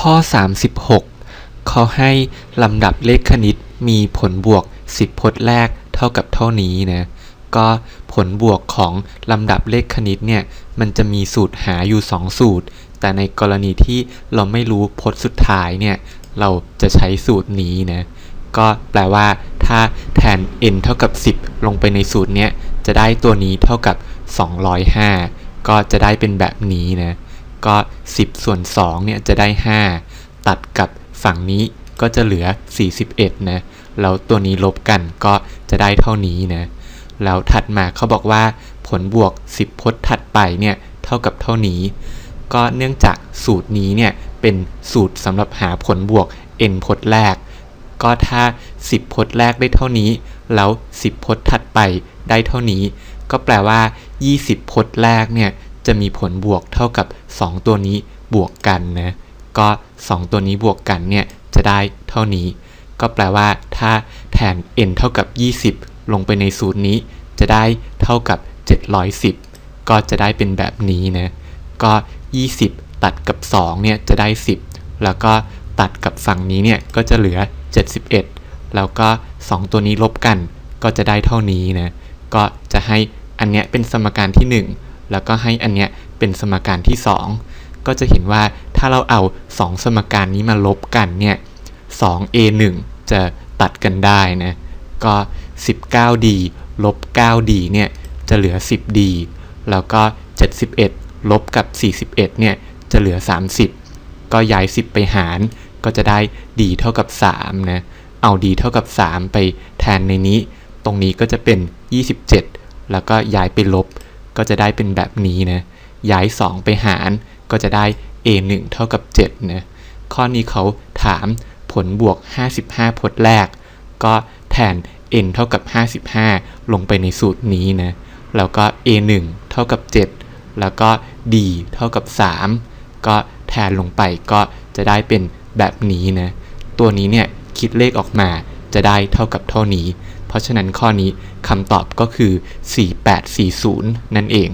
ข้อ 36เขาให้ลำดับเลขคณิตมีผลบวก 10 พจน์แรกเท่ากับเท่านี้นะก็ผลบวกของลำดับเลขคณิตเนี่ยมันจะมีสูตรหาอยู่ 2 สูตร แต่ในกรณีที่เราไม่รู้พจน์สุดท้ายเนี่ยเราจะใช้สูตรนี้นะก็แปลว่าถ้าแทน n เท่ากับ 10 ลงไปในสูตรเนี้ยจะได้ตัวนี้เท่ากับ 205 ก็จะได้เป็นแบบนี้นะ ก็ 10 ส่วน2เนี่ยจะได้ 5 ตัดกับฝั่งนี้ก็จะเหลือ 41 นะ แล้วตัวนี้ลบกันก็จะได้เท่านี้นะ แล้วถัดมาเขาบอกว่าผลบวก 10 พจน์ถัดไปเนี่ยเท่ากับเท่านี้ ก็เนื่องจากสูตรนี้เนี่ยเป็นสูตรสำหรับหาผลบวก n พจน์แรก ก็ถ้า 10 พจน์แรกได้เท่านี้ แล้ว 10 พจน์ถัดไปได้เท่านี้ ก็แปลว่า 20 พจน์แรกเนี่ย จะมีผลบวกเท่ากับ 2 ตัวนี้บวกกันนะก็ 2 ตัวนี้บวกกันเนี่ยจะได้เท่านี้ ก็แปลว่าถ้าแทน n เท่ากับ 20 ลงไปในสูตรนี้ จะได้เท่ากับ 710 ก็จะได้เป็นแบบนี้นะก็ 20 ตัดกับ 2 เนี่ยจะได้ 10 แล้วก็ตัดกับฝั่งนี้เนี่ยก็จะเหลือ 71 แล้วก็ 2 ตัวนี้ลบกัน ก็จะได้เท่านี้นะก็จะให้อันเนี้ยเป็นสมการที่ 1 แล้วก็ให้อันเนี้ยเป็นสมการที่ 2 ก็จะเห็นว่าถ้าเราเอา 2 สมการนี้มาลบกันเนี่ย 2a1 จะตัดกันได้นะก็ 19d ลบ 9d เนี่ยจะเหลือ 10d แล้วก็ 71 ลบกับ 41เนี่ยจะเหลือ 30 ก็ย้าย 10 ไปหารก็จะได้ d เท่ากับ3นะเอา d เท่ากับ 3 ไปแทนในนี้ ตรงนี้ก็จะเป็น 27 แล้วก็ย้ายไปลบ ก็จะได้เป็นแบบนี้นะย้าย 2 ไปหารก็จะได้ a1 เท่ากับ7นะข้อนี้เขาถามผลบวก 55 พจน์แรก ก็แทน n เท่ากับ 55 ลงไปในสูตรนี้นะแล้วก็ a1 เท่ากับ 7 แล้วก็ d เท่ากับ 3 ก็แทนลงไปก็จะได้เป็นแบบนี้นะตัวนี้เนี่ยคิดเลขออกมาจะได้เท่ากับเท่านี้ เพราะฉะนั้นข้อนี้คำตอบก็คือ 4840 นั่นเอง